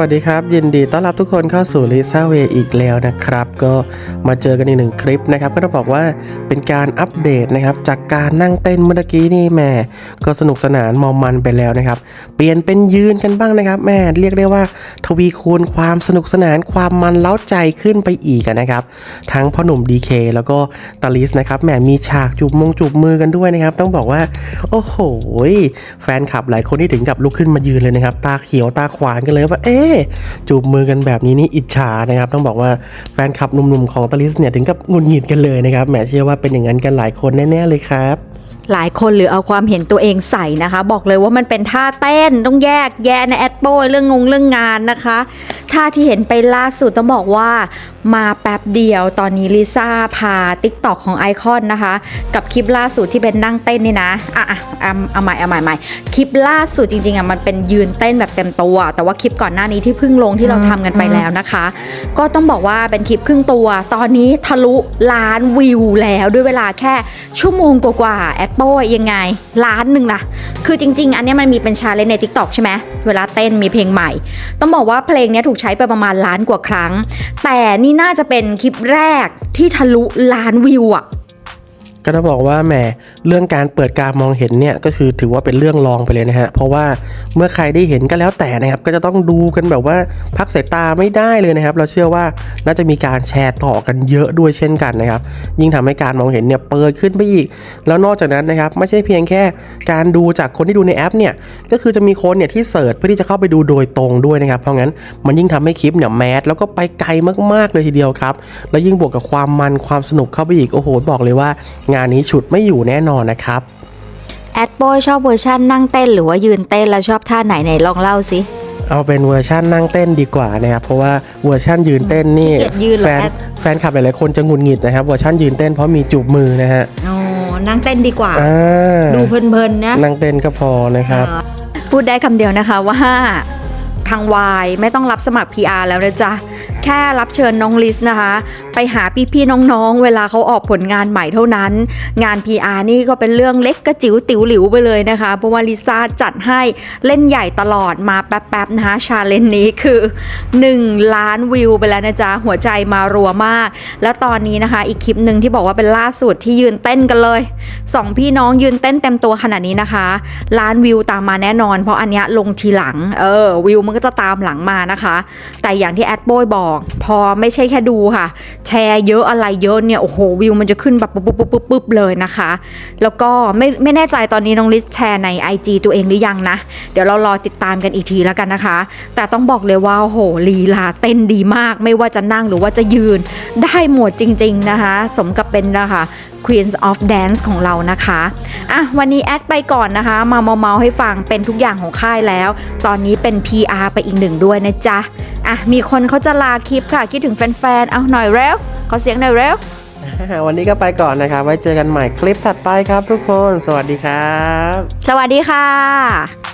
วัสดีครับ ยินดีต้อนรับทุกคนเข้าสู่ลิซ่าเวอีกแล้วนะครับ ก็มาเจอกันอีกหนึ่งคลิปนะครับ ก็ต้องบอกว่าเป็นการอัปเดตนะครับ จากการนั่งเต้นเมื่อกี้นี่แม่ก็สนุกสนานมอมมันไปแล้วนะครับ เปลี่ยนเป็นยืนกันบ้างนะครับแม่เรียกได้ว่า ทวีคูณความสนุกสนานความมันเล้าใจขึ้นไปอีกนะครับ ทั้งพ่อหนุ่มดีเคแล้วก็ตาลิสนะครับแหมมีฉากจูบมงจูบมือกันด้วยนะครับ ต้องบอกว่า โอ้โหแฟนคลับหลายคนที่ถึงกับลุกขึ้นมายืนเลยนะครับ ตาเขียวตาขวานกันเลยว่าเอ๊ะจูบมือกันแบบนี้นี่อิจฉานะครับ ต้องบอกว่าแฟนคลับหนุ่มๆของตาลิสเนี่ยถึงกับหงุนหงิดกันเลยนะครับแหมเชื่อว่าเป็นอย่างนั้นกันหลายคนแน่ๆเลยครับหลายคนหรือเอาความเห็นตัวเองใส่นะคะ บอกเลยว่ามันเป็นท่าเต้นต้องแยกแยะในแอดโปยเรื่องงงเรื่องงานนะคะท่าที่เห็นไปล่าสุดต้องบอกว่า มาแป๊บเดียวตอนนี้ลิซ่าพาติ๊กตอกของไอคอนนะคะ กับคลิปล่าสุดที่เป็นนั่งเต้นนี่นะอะอะเอาใหม่เอาใหม่ใหม่คลิปล่าสุดจริงๆอะมันเป็นยืนเต้นแบบเต็มตัว แต่ว่าคลิปก่อนหน้านี้ที่เพิ่งลงที่เราทำกันไปแล้วนะคะ ก็ต้องบอกว่าเป็นคลิปครึ่งตัว ตอนนี้ทะลุล้านวิวแล้วด้วยเวลาแค่ชั่วโมงกว่าๆแอดโป้ยยังไงล้านหนึ่งล่ะ คือจริง ๆ อันนี้มันมีเป็นชาเลนจ์ใน t ิ k t o k ใช่ไหมเวลาเต้นมีเพลงใหม่ ต้องบอกว่าเพลงนี้ถูกใช้ไปประมาณล้านกว่าครั้ง แต่นี่น่าจะเป็นคลิปแรกที่ทะลุล้านวิวอะ ก็ต้องบอกว่าแหมเรื่องการเปิดการมองเห็นเนี่ยก็คือถือว่าเป็นเรื่องรองไปเลยนะฮะเพราะว่าเมื่อใครได้เห็นก็แล้วแต่นะครับก็จะต้องดูกันแบบว่าพักสายตาไม่ได้เลยนะครับ เราเชื่อว่าน่าจะมีการแชร์ต่อกันเยอะด้วยเช่นกันนะครับ ยิ่งทำให้การมองเห็นเนี่ยเปิดขึ้นไปอีก แล้วนอกจากนั้นนะครับไม่ใช่เพียงแค่การดูจากคนที่ดูในแอปเนี่ยก็คือจะมีคนเนี่ยที่เสิร์ชเพื่อที่จะเข้าไปดูโดยตรงด้วยนะครับเพราะงั้นมันยิ่งทำให้คลิปเนี่ยแมสแล้วก็ไปไกลมากๆเลยทีเดียวครับแล้วยิ่งบวกกับความมันความสนุกเข้าไปอีกโอ้โหบอกเลยว่างานนี้ฉุดไม่อยู่แน่นอนนะครับ แอดโป้ยชอบเวอร์ชันนั่งเต้นหรือว่ายืนเต้นแล้วชอบท่าไหนไหนลองเล่าสิ เอาเป็นเวอร์ชั่นนั่งเต้นดีกว่านะครับ เพราะว่าเวอร์ชั่นยืนเต้นนี่ขี้เกียจยืนเหรอแฟนแอด แฟนคลับหลายๆคนจะหงุนหงิดนะครับเวอร์ชั่นยืนเต้นเพราะมีจูบมือนะฮะอ๋อนั่งเต้นดีกว่า อ่าดูเพลินๆนะนั่งเต้นก็พอนะครับพูดได้คำเดียวนะคะว่าทางวายไม่ต้องรับสมัคร PR แล้วนะจ๊ะ แค่รับเชิญน้องลิสนะคะ ไปหาพี่ๆน้องๆ เวลาเขาออกผลงานใหม่เท่านั้น งาน PR นี่ก็เป็นเรื่องเล็กกระจิ๋วติ๋วหลิวไปเลยนะคะเพราะว่าลิซ่าจัดให้เล่นใหญ่ตลอดมาแป๊บๆนะคะชาเลนนี้คือ 1 ล้านวิวไปแล้วนะจ๊ะหัวใจมารัวมาก และตอนนี้นะคะอีกคลิปหนึ่งที่บอกว่าเป็นล่าสุดที่ยืนเต้นกันเลยสองพี่น้องยืนเต้นเต็มตัวขนาดนี้นะคะ ล้านวิวตามมาแน่นอน เพราะอันนี้ลงทีหลังเออวิวมันก็จะตามหลังมานะคะ แต่อย่างที่แอดโบยบอก พอไม่ใช่แค่ดูค่ะแชร์เยอะอะไรเยอะเนี่ยโอ้โหวิวมันจะขึ้นแบบปุ๊บปุ๊บปุ๊บปุ๊บเลยนะคะ แล้วก็ไม่ไม่แน่ใจตอนนี้น้องลิสแชร์ใน IG ตัวเองหรือยังนะ เดี๋ยวเรารอติดตามกันอีกทีแล้วกันนะคะ แต่ต้องบอกเลยว่าโอ้โหลีลาเต้นดีมาก ไม่ว่าจะนั่งหรือว่าจะยืนได้หมดจริง ๆนะคะ สมกับเป็นนะคะ Queens of Dance ของเรานะคะอะวันนี้แอดไปก่อนนะคะ มาเมาๆให้ฟังเป็นทุกอย่างของค่ายแล้ว ตอนนี้เป็น PR ไปอีกหนึ่งด้วยนะจ๊ะ อะมีคนเขาจะลาคลิปค่ะ คิดถึงแฟนๆ เอาหน่อยเร็วขอเสียงหน่อยเร็ว วันนี้ก็ไปก่อนนะครับ ไว้เจอกันใหม่คลิปถัดไปครับทุกคน สวัสดีครับ สวัสดีค่ะ